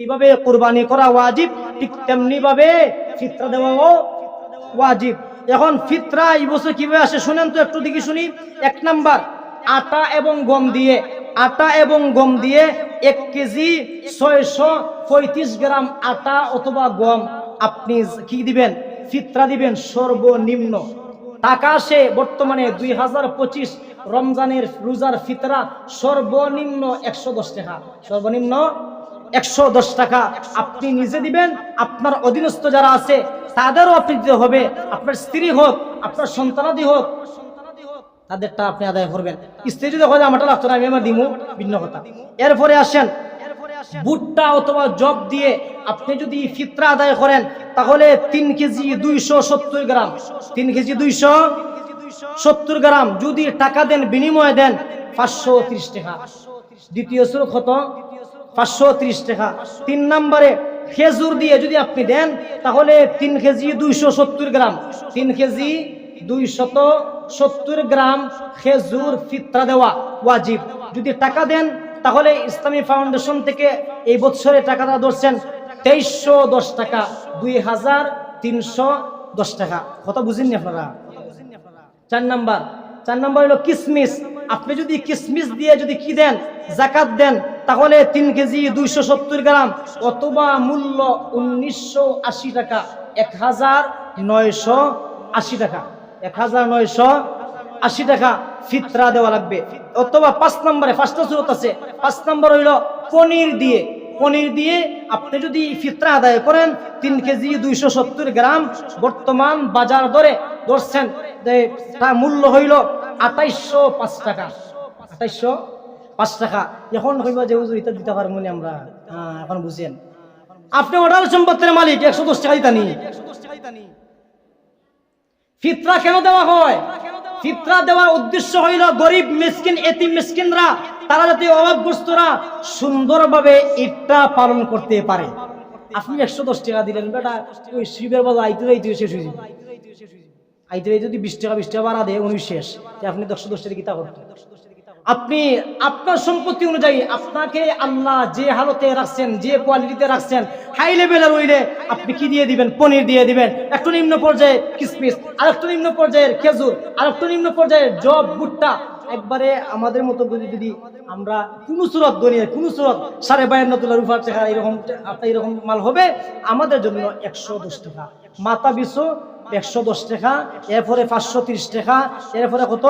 এইভাবে কোরবানি করা ওয়াজিব, ঠিক তেমনি ভাবে ফিতরা দেওয়াও ওয়াজিব। এখন ফিতরা এই বছর কীভাবে আসে শুনেন তো, একটু দিকে শুনি। এক নাম্বার, আটা এবং গম দিয়ে, আটা এবং গম দিয়ে এক কেজি ছয়শো পঁয়ত্রিশ গ্রাম আটা অথবা গম আপনি কি দিবেন? ফিতরা দিবেন সর্বনিম্ন। টাকা আসে বর্তমানে দুই হাজার পঁচিশ রমজানের রোজার ফিতরা সর্বনিম্ন একশো দশ টাকা। সর্বনিম্ন একশো দশ টাকা আপনি নিজে দিবেন, আপনার অধীনস্থ যারা আছে তাদেরও আপনি দিতে হবে। আপনার স্ত্রী হোক, আপনার সন্তানাদি হোক, তাদেরটা আপনি আদায় করবেন। স্ত্রী যদি হয়, আমারটা লাগতো না, আমি আমার দিমু। ভিন্ন কথা। এরপরে আসেন, ভুট্টা অথবা জব দিয়ে আপনি যদি ফিতরা আদায় করেন, তাহলে তিন কেজি দুইশো সত্তর গ্রাম, তিন কেজি দুইশো সত্তর গ্রাম যদি টাকা দেন, বিনিময়ে দেন, পাঁচশো ত্রিশ টাকা। দ্বিতীয় সুরক কত পাঁচশো ত্রিশ টাকা। তিন নম্বরে খেজুর দিয়ে যদি আপনি দেন, তাহলে তিন কেজি দুইশো সত্তর গ্রাম। তিন কেজি দুইশত সত্তর গ্রাম খেজুর ফিতরা দেওয়া ওয়াজিব। যদি টাকা দেন, তাহলে ইসলামী ফাউন্ডেশন থেকে এই বছরে টাকাটা ধরছেন তেইশশো দশ টাকা, দুই হাজার তিনশো দশ টাকা। কত বুঝেননি আপনারা? চার নাম্বার। চার নাম্বার হলো কিসমিস। আপনি যদি কিসমিস দিয়ে যদি কি দেন, জাকাত দেন তাহলে তিন কেজি দুইশো সত্তর গ্রাম অথবা মূল্য উনিশশো আশি টাকা, এক হাজার নয়শো আশি টাকা, এক হাজার নয়শো আশি টাকা ফিতরা দেওয়া লাগবে। অথবা পাঁচ নম্বরে, পাঁচটা সুরত আছে, পাঁচ নম্বর হইল পনির দিয়ে। পনির দিয়ে আপনি যদি ফিতরা আদায় করেন, তিন কেজি দুইশো সত্তর গ্রাম বর্তমান বাজার দরে ধরছেন তার মূল্য হইল আঠাইশশো পাঁচ টাকা, আঠাইশশো পাঁচ টাকা। এখন হইব যে হুজুর দিতে পারব না আমরা এখন বুঝেন। আপনি অর্ডার সম্পত্তির মালিক, একশো দশ টাকা দিতানি ফিতরা কেন দেওয়া হয়? ফিতরা দেওয়ার উদ্দেশ্য হইল গরিব মিসকিন, এতিম মিসকিনরা, তারা যাতে অভাবগ্রস্তরা সুন্দরভাবে ঈদটা পালন করতে পারে। আপনি একশো দশ টাকা দিলেন, বেটা, ওই শিবের বাজার আইতে আইতে শেষ হয়ে যাবে আইতে যদি বিশ টাকা বিশ টাকা বাড়া দেয়, উনি শেষ। আপনি দশশো দশ টাকা গীতা করতেন? আপনি আপনার সম্পত্তি অনুযায়ী আপনাকে আল্লাহ যে হালতে রাখছেন, যে কোয়ালিটিতে রাখছেন, হাই লেভেলের হইলে আপনি কি দিয়ে দিবেন? পনির দিয়ে দিবেন। একটু নিম্ন পর্যায়ে কিসমিস আর একটু নিম্ন পর্যায়ের খেজুর আর একটু নিম্ন পর্যায়ের জব, ভুট্টা। একবারে আমাদের মতো যদি যদি আমরা কোনো সুরত দরিয়ে কোনো সুরত সাড়ে বায়ান্ন তোলার উপর টাকা এরকম আপনার এরকম মাল হবে, আমাদের জন্য একশো দশ টাকা। মাথা বিশো একশো দশ টাকা, এরপরে পাঁচশো তিরিশ টাকা, এরপরে কত?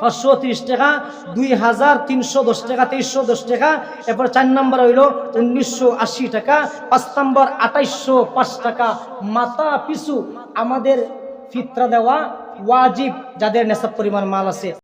পাঁচশো ত্রিশ টাকা, দুই হাজার তিনশো দশ টাকা, তেইশশো দশ টাকা। এরপর চার নম্বর হইল উনিশশো আশি টাকা, পাঁচ নম্বর আঠাইশশো পাঁচ টাকা। মাথা পিছু আমাদের ফিতরা দেওয়া ওয়াজিব যাদের নেশাব পরিমাণ মাল আছে।